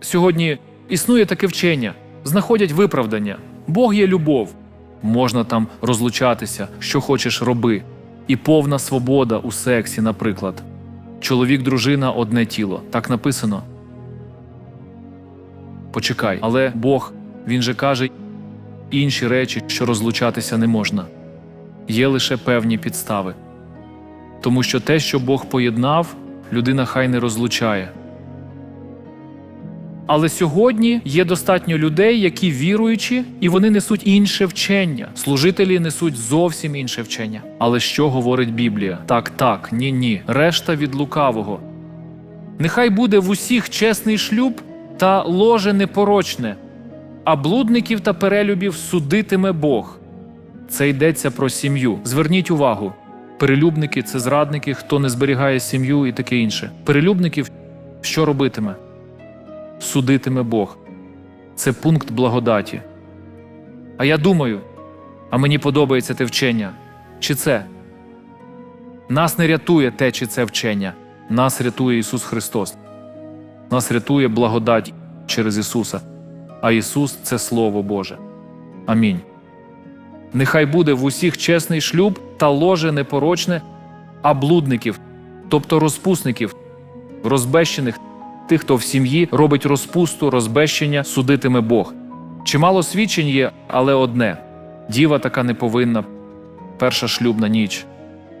сьогодні існує таке вчення, знаходять виправдання. Бог є любов. Можна там розлучатися, що хочеш роби. І повна свобода у сексі, наприклад. Чоловік, дружина одне тіло. Так написано. Почекай, але Бог, він же каже інші речі, що розлучатися не можна. Є лише певні підстави. Тому що те, що Бог поєднав, людина хай не розлучає. Але сьогодні є достатньо людей, які віруючі, і вони несуть інше вчення. Служителі несуть зовсім інше вчення. Але що говорить Біблія? Так, так, ні, ні. Решта від лукавого. Нехай буде в усіх чесний шлюб та ложе непорочне, а блудників та перелюбів судитиме Бог. Це йдеться про сім'ю. Зверніть увагу. Перелюбники це зрадники, хто не зберігає сім'ю і таке інше. Перелюбників що робитиме? Судитиме Бог. Це пункт благодаті. А я думаю, а мені подобається те вчення. Чи це? Нас не рятує те, чи це вчення. Нас рятує Ісус Христос. Нас рятує благодать через Ісуса. А Ісус це Слово Боже. Амінь. Нехай буде в усіх чесний шлюб та ложе непорочне, а блудників, тобто розпусників, розбещених, тих, хто в сім'ї робить розпусту, розбещення, судитиме Бог. Чимало свідчень є, але одне діва така не повинна, перша шлюбна ніч,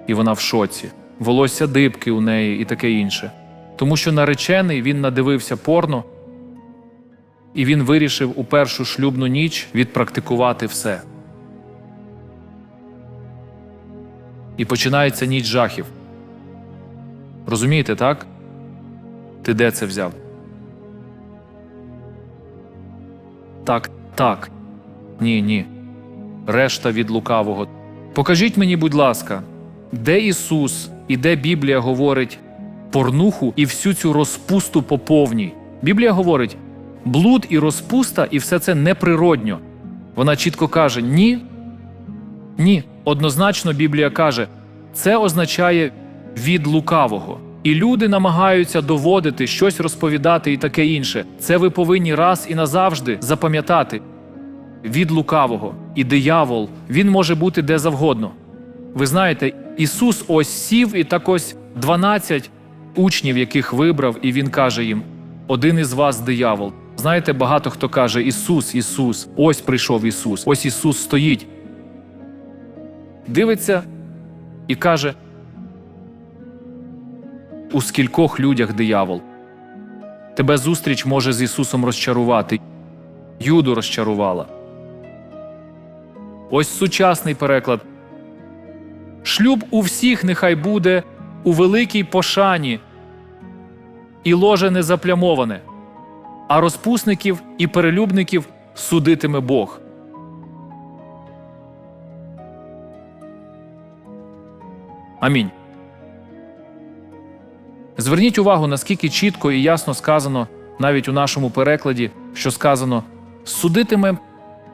і вона в шоці, волосся дибки у неї і таке інше. Тому що наречений він надивився порно, і він вирішив у першу шлюбну ніч відпрактикувати все. І починається ніч жахів. Розумієте, так? Ти де це взяв? Так, так. Ні, ні. Решта від лукавого. Покажіть мені, будь ласка, де Ісус і де Біблія говорить порнуху і всю цю розпусту по повній. Біблія говорить блуд і розпуста, і все це неприродньо. Вона чітко каже: ні, ні. Однозначно Біблія каже, це означає від лукавого. І люди намагаються доводити, щось розповідати і таке інше. Це ви повинні раз і назавжди запам'ятати від лукавого. І диявол, він може бути де завгодно. Ви знаєте, Ісус ось сів і так ось 12 учнів, яких вибрав, і Він каже їм: один із вас диявол. Знаєте, багато хто каже: Ісус, Ісус, ось прийшов Ісус, ось Ісус стоїть. Дивиться і каже: у скількох людях диявол. Тебе зустріч може з Ісусом розчарувати. Юду розчарувала. Ось сучасний переклад. Шлюб у всіх нехай буде у великій пошані, і ложе не заплямоване, а розпусників і перелюбників судитиме Бог. Амінь. Зверніть увагу, наскільки чітко і ясно сказано навіть у нашому перекладі, що сказано судитиме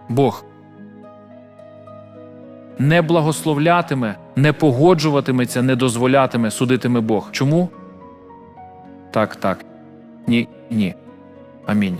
Бог. Не благословлятиме, не погоджуватиметься, не дозволятиме, судитиме Бог. Чому? Так, так. Ні, ні. Амінь.